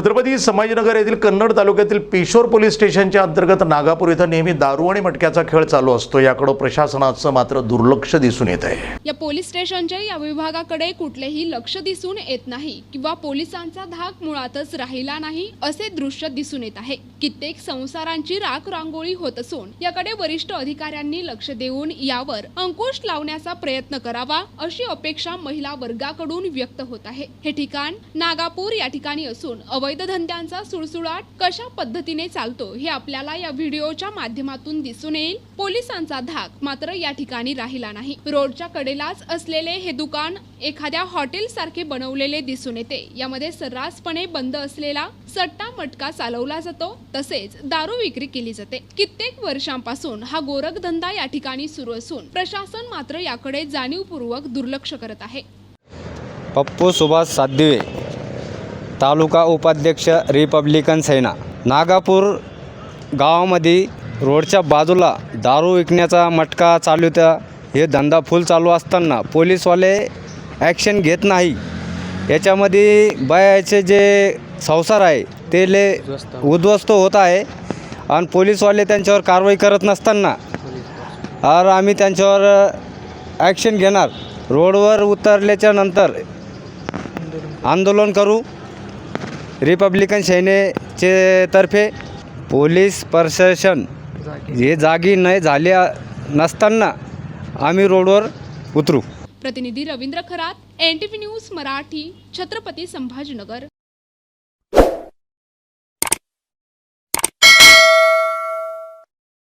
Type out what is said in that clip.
छत्रपती संभाजीनगर येथील कन्नड तालुक्यातील पेशोर पोलीस स्टेशनच्या अंतर्गत नागापूर इथं नेहमी दारू आणि मटक्याचा खेळ चालू असतो. याकडं प्रशासनाचं मात्र दुर्लक्ष दिसून येत आहे. या पोलीस स्टेशनच्या या विभागाकडे कुठलेही लक्ष दिसून येत नाही किंवा पोलिसांचा धाक मुळातच राहिला नाही असे दृश्य दिसून येत आहे. कित्येक संसारांची राख रांगोळी होत असून याकडे वरिष्ठ अधिकाऱ्यांनी लक्ष देऊन यावर अंकुश लावण्याचा प्रयत्न करावा अशी अपेक्षा महिला वर्गाकडून व्यक्त होत आहे. हे ठिकाण नागापूर या ठिकाणी असून अवैध धंद्यांचा सुळसुळाट कशा पद्धतीने चालतो हे आपल्याला या व्हिडिओच्या माध्यमातून दिसून येईल. पोलिसांचा धाक मात्र या ठिकाणी राहिला नाही. रोडच्या कडेलाच असलेले हे दुकान एखाद्या हॉटेल सारखे बनवलेले दिसून येते. यामध्ये सर्रासपणे बंद असलेला सट्टा मटका चालवला जातो. तसेच दारू विक्री केली जाते. कित्येक वर्षांपासून हा गोरखधंदा या ठिकाणी सुरू असून प्रशासन मात्र याकडे जाणीवपूर्वक दुर्लक्ष करत आहे. पप्पू सुभाष सातदिवे तालुका उपाध्यक्ष रिपब्लिकन सेना. नागापूर गावामध्ये रोडच्या बाजूला दारू विकण्याचा मटका चालू होता. हे धंदा फुल चालू असताना पोलीसवाले ॲक्शन घेत नाही. याच्यामध्ये बायाचे जे संसार आहे ते ले उद्ध्वस्त होत आहे आणि पोलीसवाले त्यांच्यावर कारवाई करत नसताना और आम्ही त्यांच्यावर ॲक्शन घेणार. रोडवर उतरल्याच्या नंतर आंदोलन करू. रिपब्लिकन सेनेचे तर्फे पोलीस प्रशासन हे जागी नाही झाले नसताना आम्ही रोडवर उतरू. प्रतिनिधी Ravindra Kharat N T V news Marathi Chhatrapati Sambhajinagar.